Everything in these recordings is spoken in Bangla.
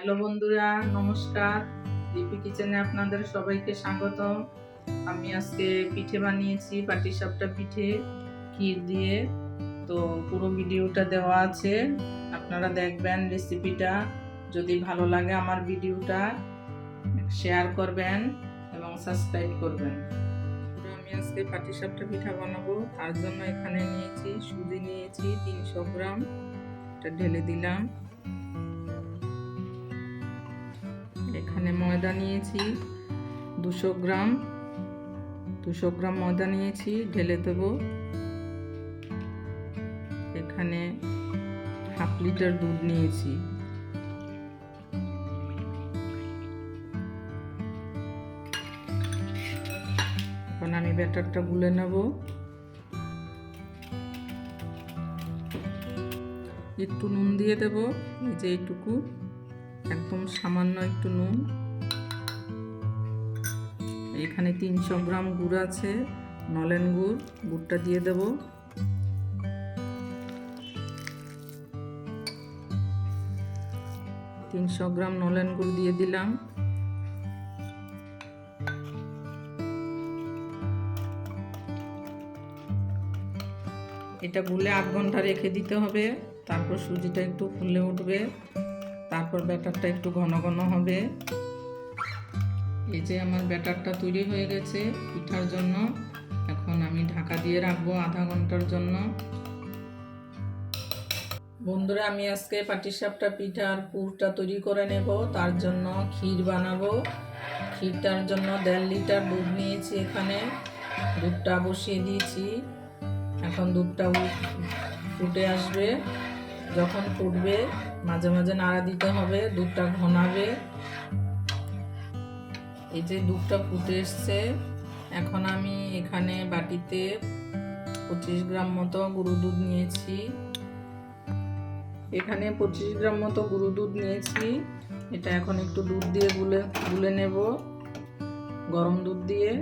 হ্যালো বন্ধুরা, নমস্কার। লিপি কিচেনে আপনাদের সবাইকে স্বাগত আমি আজকে পিঠে বানিয়েছি পাটিসাপটা পিঠে, ক্ষীর দিয়ে। তো পুরো ভিডিওটা দেওয়া আছে, আপনারা দেখবেন রেসিপিটা যদি ভালো লাগে আমার ভিডিওটা শেয়ার করবেন এবং সাবস্ক্রাইব করবেন। আমি আজকে পাটিসাপটা পিঠা বানাবো। তার জন্য এখানে নিয়েছি, সুজি নিয়েছি তিনশো গ্রাম। এটা ঢেলে দিলাম। এখানে ময়দা নিয়েছি, দুশো গ্রাম দুশো গ্রাম ময়দা নিয়েছি, ঢেলে দেবো। এখানে হাফ লিটার দুধ নিয়েছি। এখন আমি ব্যাটারটা গুলে নেব। একটু নুন দিয়ে দেব, এই যে এইটুকু। একদম সামান্য একটু নুন। এখানে তিনশো গ্রাম গুড় আছে, নলেন গুড়, গুড়টা দিয়ে দেব। তিনশো গ্রাম নলেন গুড় দিয়ে দিলাম। এটা গুলে আধ ঘণ্টা রেখে দিতে হবে, তারপর সুজিটা একটু ফুলে উঠবে। তারপর ব্যাটারটা একটু ঘন ঘন হবে। এই যে আমার ব্যাটারটা তৈরি হয়ে গেছে পিঠার জন্য। এখন আমি ঢাকা দিয়ে রাখব আধা ঘণ্টার জন্য। বন্ধুরা, আমি আজকে পাটিসাপটা পিঠার পুরটা তৈরি করে নেব। তার জন্য ক্ষীর বানাবো। ক্ষীরটার জন্য দেড় লিটার দুধ নিয়েছি এখানে। দুধটা বসিয়ে দিয়েছি। এখন দুধটা ফুটে আসবে। যখন ফুটবে, মাঝে মাঝে নাড়া দিতে হবে, দুধটা ঘনাবে। এই যে দুধটা ফুটে এসছে, এখন আমি এখানে বাটিতে পঁচিশ গ্রাম মতো গরু দুধ নিয়েছি। এখানে পঁচিশ গ্রাম মতো গরু দুধ নিয়েছি। এটা এখন একটু দুধ দিয়ে গুলে গুলে নেব। গরম দুধ দিয়ে।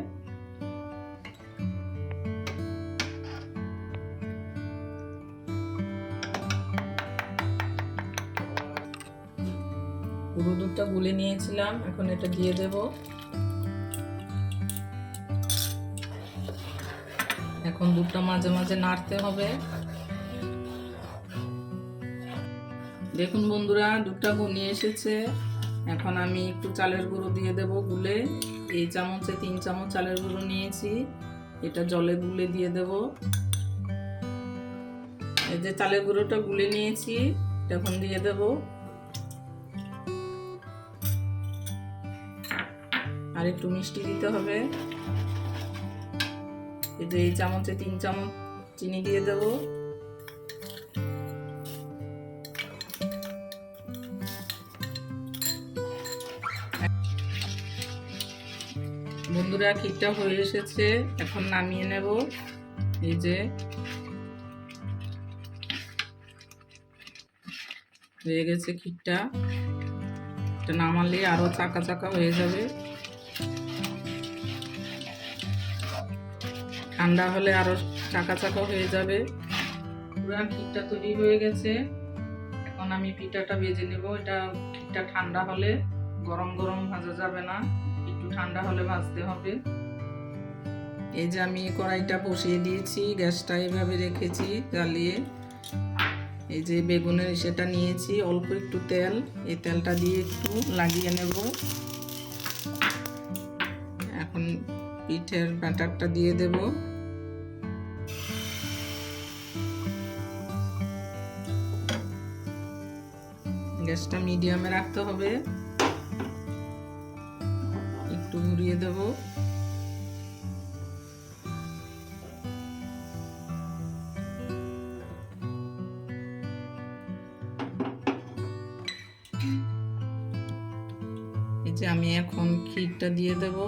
গুঁড়ো দুধটা গুলে নিয়েছিলাম, এখন এটা দিয়ে দেব। এখন দুধটা মাঝে মাঝে নাড়তে হবে। দেখুন বন্ধুরা, দুধটা ঘনিয়ে এসেছে। এখন আমি একটু চালের গুঁড়ো দিয়ে দেব গুলে। এই চামচে তিন চামচ চালের গুঁড়ো নিয়েছি। এটা জলে গুলে দিয়ে দেব। এই যে চালের গুঁড়োটা গুলে নিয়েছি এখন দিয়ে দেবো। আর একটু মিষ্টি দিতে হবে। যে এই চামচে তিন চামচ চিনি দিয়ে দেব। বন্ধুরা, ক্ষীরটা হয়ে এসেছে। এখন নামিয়ে নেব। এই যে হয়ে গেছে ক্ষীরটা। নামালে আরও চাকা চাকা হয়ে যাবে। ঠান্ডা হলে আরও চাকা চাকা হয়ে যাবে। পুরা ক্ষীরটা তৈরি হয়ে গেছে। এখন আমি পিঠাটা ভেজে নেব। এটা ক্ষীরটা ঠান্ডা হলে গরম গরম ভাজা যাবে না। একটু ঠান্ডা হলে ভাজতে হবে। এই যে আমি কড়াইটা বসিয়ে দিয়েছি, গ্যাসটা এভাবে রেখেছি জ্বালিয়ে। এই যে বেগুনের সেটা নিয়েছি, অল্প একটু তেল। এই তেলটা দিয়ে একটু লাগিয়ে নেব। এখন পিঠের ব্যাটারটা দিয়ে দেব। গ্যাসটা মিডিয়ামে রাখতে হবে। একটু ঘুরিয়ে দেব। যে আমি এখন ক্ষীরটা দিয়ে দেবো।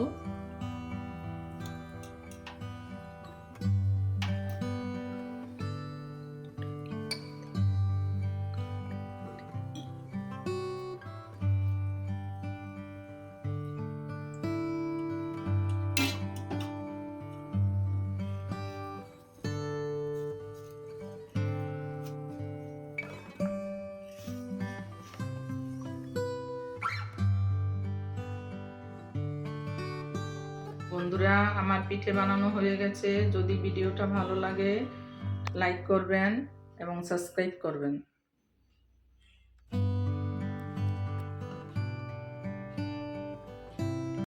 বন্ধুরা, আমার পিঠে বানানো হয়ে গেছে। যদি ভিডিওটা ভালো লাগে লাইক করবেন এবং সাবস্ক্রাইব করবেন।